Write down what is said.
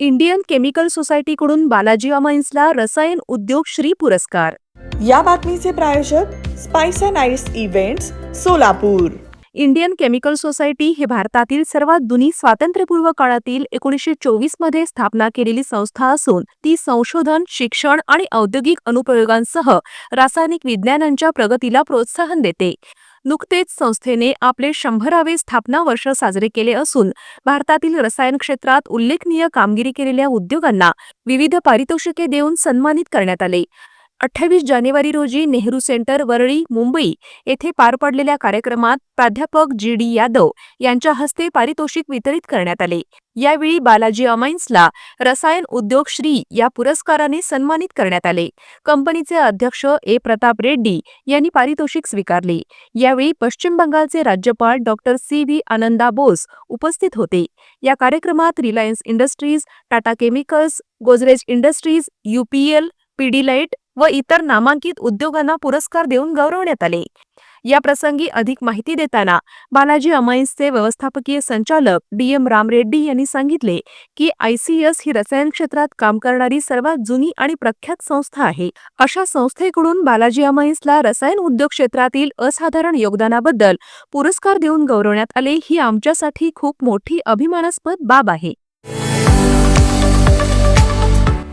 Indian chemical सोसायटीकडून बालाजी अमाइन्सला रसायन उद्योग श्री पुरस्कार. या बातमीचे प्रायोजक spice and ice events Solapur. Indian chemical society हे भारतातील सर्वात जुनी स्वातंत्र्यपूर्व काळातील एकोणीसशे चोवीसमध्ये स्थापना केलेली संस्था असून ती संशोधन शिक्षण आणि औद्योगिक अनुप्रयोगांसह रासायनिक विज्ञानांच्या प्रगतीला प्रोत्साहन देते. नुकतेच संस्थेने आपले शंभरावे स्थापना वर्ष साजरे केले असून भारतातील रसायन क्षेत्रात उल्लेखनीय कामगिरी केलेल्या उद्योगांना विविध पारितोषिके देऊन सन्मानित करण्यात आले. अठ्ठावीस जानेवारी रोजी नेहरू सेंटर वरळी मुंबई येथे पार पडलेल्या कार्यक्रमात प्राध्यापक जी डी यादव यांच्या हस्ते पारितोषिक वितरित करण्यात आले. यावेळी बालाजी अमाइन्सला रसायन उद्योग श्री या पुरस्काराने सन्मानित करण्यात आले. कंपनीचे अध्यक्ष ए. प्रताप रेड्डी यांनी पारितोषिक स्वीकारले. यावेळी पश्चिम बंगालचे राज्यपाल doctor C. V. Ananda Bose उपस्थित होते. या कार्यक्रमात Reliance industries Tata chemicals Godrej industries UPL Pidilite व इतर नामांकित उद्योगांना पुरस्कार देऊन गौरवण्यात आले. या प्रसंगी अधिक माहिती देताना बालाजी अमाईन्सचे व्यवस्थापकीय संचालक डी एम रामरेड्डी यांनी सांगितले की आयसीएस ही रसायन क्षेत्रात काम करणारी सर्वात जुनी आणि प्रख्यात संस्था आहे. अशा संस्थेकडून बालाजी अमाईन्सला रसायन उद्योग क्षेत्रातील असाधारण योगदानाबद्दल पुरस्कार देऊन गौरवण्यात आले ही आमच्यासाठी खूप मोठी अभिमानास्पद बाब आहे.